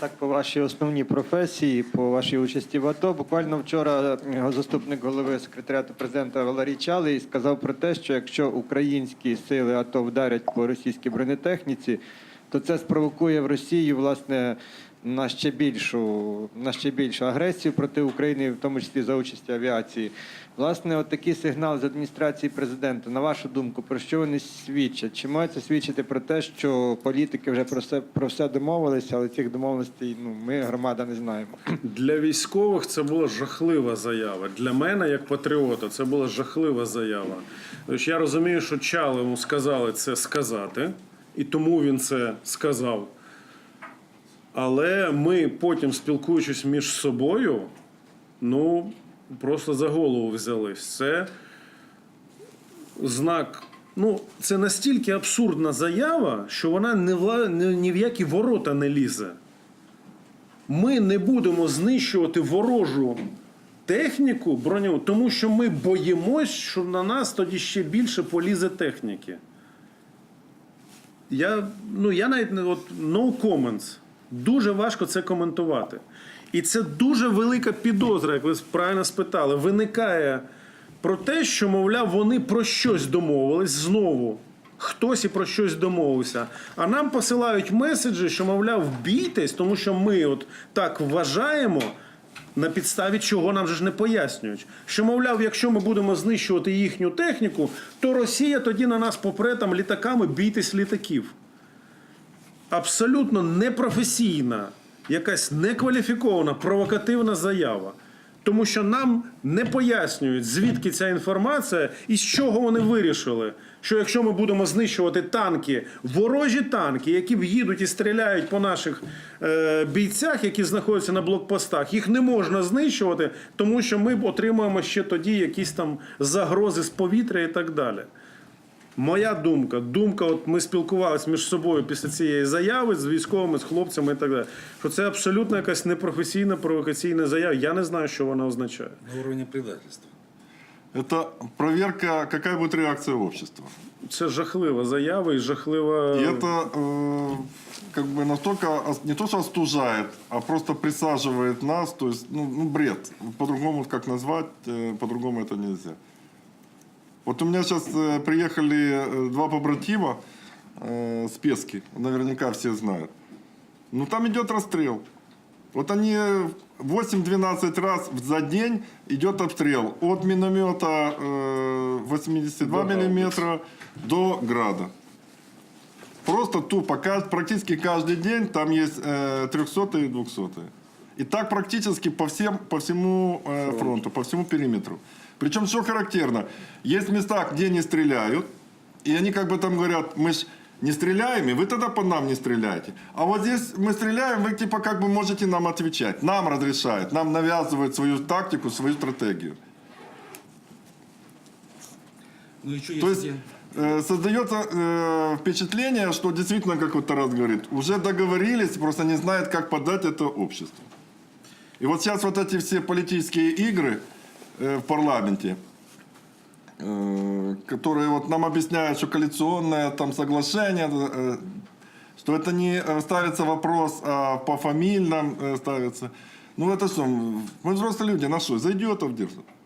Так, по вашій основній професії, по вашій участі в АТО. Буквально вчора е, заступник голови секретаріату президента Валерій Чалий сказав про те, що якщо українські сили АТО вдарять по російській бронетехніці, то це спровокує в Росії власне на ще більшу на ще більшу агресію проти України, в тому числі за участі авіації. Власне, от такий сигнал з адміністрації президента. На вашу думку, про що вони свідчать? Чи має це свідчити про те, що політики вже про все про все домовилися, але цих домовленостей ну ми громада не знаємо. Для військових це була жахлива заява. Для мене, як патріота, це була жахлива заява. Тож я розумію, що Чалему сказали це сказати, і тому він це сказав. Але ми потім, спілкуючись між собою, ну просто за голову взялись. Це знак. Ну, це настільки абсурдна заява, що вона ні, вла... ні в які ворота не лізе. Ми не будемо знищувати ворожу техніку броню, тому що ми боїмось, що на нас тоді ще більше полізе техніки. Я, ну, я навіть не от no comments. Дуже важко це коментувати. І це дуже велика підозра, як ви правильно спитали, виникає про те, що, мовляв, вони про щось домовились знову. Хтось і про щось домовився. А нам посилають меседжі, що, мовляв, бійтесь, тому що ми от так вважаємо, на підставі чого нам же ж не пояснюють. Що, мовляв, якщо ми будемо знищувати їхню техніку, то Росія тоді на нас попре там літаками бійтесь літаків абсолютно непрофесійна, якась некваліфікована провокативна заява. Тому що нам не пояснюють, звідки ця інформація і з чого вони вирішили. Що якщо ми будемо знищувати танки, ворожі танки, які в'їдуть і стріляють по наших е, бійцях, які знаходяться на блокпостах, їх не можна знищувати, тому що ми отримуємо ще тоді якісь там загрози з повітря і так далі. Моя думка, думка, от ми спілкувалися між собою після цієї заяви з військовими, з хлопцями і так далі. Що це абсолютно якась непрофесійна провокаційна заява. Я не знаю, що вона означає. На уровне предательства. Это проверка, какая будет реакция общества. Це жахлива заява і жахлива. И это э, как бы настолько ос- не то, что остужает, а просто присаживает нас. То есть, ну, ну, бред. По-другому как назвать, э, по-другому это нельзя. Вот у меня сейчас приехали э, два побратима э, с Пески. Наверняка все знают. Ну, там идет расстрел. Вот они 8-12 раз за день идет обстрел. От миномета э, 82 миллиметра до града. Просто тупо, практически каждый день там есть э, 300 и 200. И так практически по, всем, по всему э, фронту, по всему периметру. Причем, что характерно, есть места, где не стреляют, и они как бы там говорят, мы ж не стреляем, и вы тогда по нам не стреляете. А вот здесь мы стреляем, вы типа как бы можете нам отвечать. Нам разрешают, нам навязывают свою тактику, свою стратегию. Ну еще То есть есть э, создается э, впечатление, что действительно, как вот Тарас говорит, уже договорились, просто не знают, как подать это обществу. И вот сейчас вот эти все политические игры в парламенте, э, которые вот нам объясняют, что коалиционное там соглашение, э, что это не э, ставится вопрос, а по фамильным э, ставится. Ну это что, мы взрослые люди, на что, зайдет, а держит.